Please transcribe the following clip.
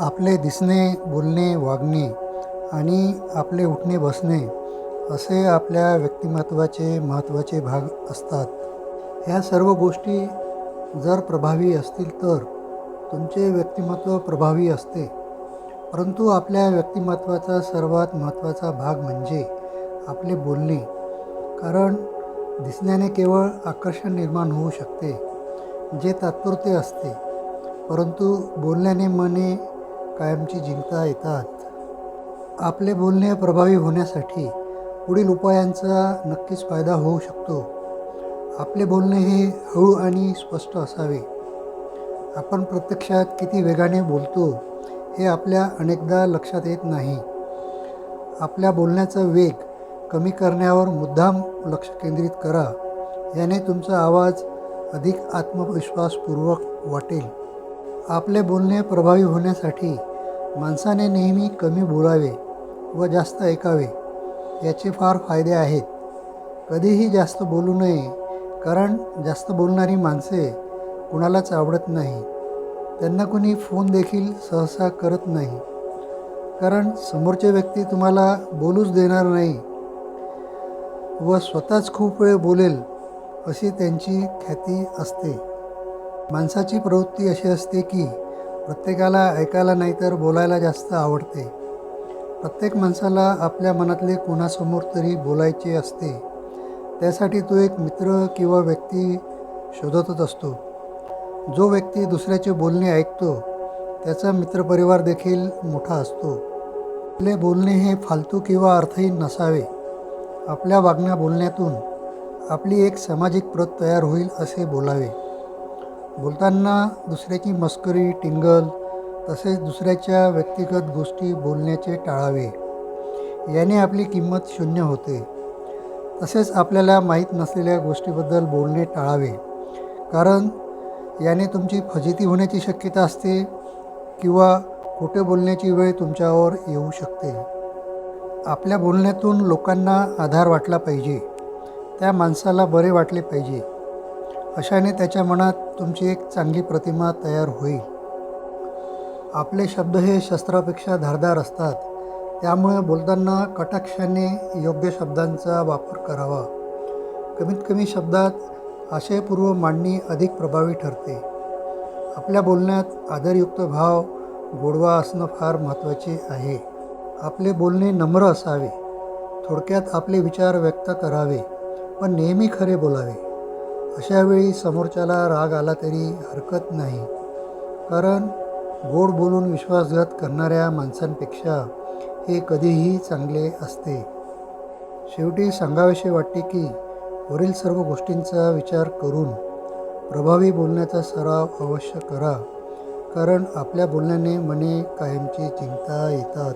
आपले दिसणे बोलणे वागणे आणि आपले उठणे बसणे असे आपल्या व्यक्तिमत्त्वाचे महत्त्वाचे भाग असतात. ह्या सर्व गोष्टी जर प्रभावी असतील तर तुमचे व्यक्तिमत्व प्रभावी असते. परंतु आपल्या व्यक्तिमत्त्वाचा सर्वात महत्त्वाचा भाग म्हणजे आपले बोलणे. कारण दिसण्याने केवळ आकर्षण निर्माण होऊ शकते जे तात्पुरते असते. परंतु बोलण्याने मने कायमची जिंकता येतात. आपले बोलणे प्रभावी होण्यासाठी पुढील उपायांचा नक्कीच फायदा होऊ शकतो. आपले बोलणे हे हळू आणि स्पष्ट असावे. आपण प्रत्यक्षात किती वेगाने बोलतो हे आपल्या अनेकदा लक्षात येत नाही. आपल्या बोलण्याचा वेग कमी करण्यावर मुद्दाम लक्ष केंद्रित करा. याने तुमचा आवाज अधिक आत्मविश्वासपूर्वक वाटेल. आपले बोलणे प्रभावी होण्यासाठी माणसाने नेहमी कमी बोलावे व जास्त ऐकावे याचे फार फायदे आहेत. कधीही जास्त बोलू नये कारण जास्त बोलणारी माणसे कुणालाच आवडत नाही. त्यांना कोणी फोन देखील सहसा करत नाही. कारण समोरचे व्यक्ती तुम्हाला बोलूच देणार नाही व स्वतःच खूप वेळ बोलेल अशी त्यांची ख्याती असते. माणसाची प्रवृत्ती अशी असते की प्रत्येकाला ऐकायला नाही तर बोलायला जास्त आवडते. प्रत्येक माणसाला आपल्या मनातले कोणासमोर तरी बोलायचे असते. त्यासाठी तो एक मित्र किंवा व्यक्ती शोधतच असतो. जो व्यक्ती दुसऱ्याचे बोलणे ऐकतो त्याचा मित्रपरिवार देखील मोठा असतो. आपले बोलणे हे फालतू किंवा अर्थहीन नसावे. आपल्या वागण्या बोलण्यातून आपली एक सामाजिक प्रत तयार होईल असे बोलावे. बोलताना दुसऱ्याची मस्करी टिंगल तसेच दुसऱ्याच्या व्यक्तिगत गोष्टी बोलण्याचे टाळावे. याने आपली किंमत शून्य होते. तसेच आपल्याला माहीत नसलेल्या गोष्टीबद्दल बोलणे टाळावे. कारण याने तुमची फजिती होण्याची शक्यता असते किंवा खोटे बोलण्याची वेळ तुमच्यावर येऊ शकते. आपल्या बोलण्यातून लोकांना आधार वाटला पाहिजे. त्या माणसाला बरे वाटले पाहिजे. अशाने त्याच्या मनात तुमची एक चांगली प्रतिमा तयार होईल. आपले शब्द हे शस्त्रापेक्षा धारदार असतात. त्यामुळे बोलताना कटाक्षाने योग्य शब्दांचा वापर करावा. कमीत कमी शब्दात आशयपूर्व मांडणी अधिक प्रभावी ठरते. आपल्या बोलण्यात आदरयुक्त भाव गोडवा असणं फार महत्त्वाचे आहे. आपले बोलणे नम्र असावे. थोडक्यात आपले विचार व्यक्त करावे. पण नेहमी खरे बोलावे. अशावेळी समोरच्याला राग आला तरी हरकत नाही. कारण गोड बोलून विश्वासघात करणाऱ्या माणसांपेक्षा हे कधीही चांगले असते. शेवटी सांगावेसे वाटते की वरील सर्व गोष्टींचा विचार करून प्रभावी बोलण्याचा सराव अवश्य करा. कारण आपल्या बोलण्याने मने कायमची जिंकता येतात.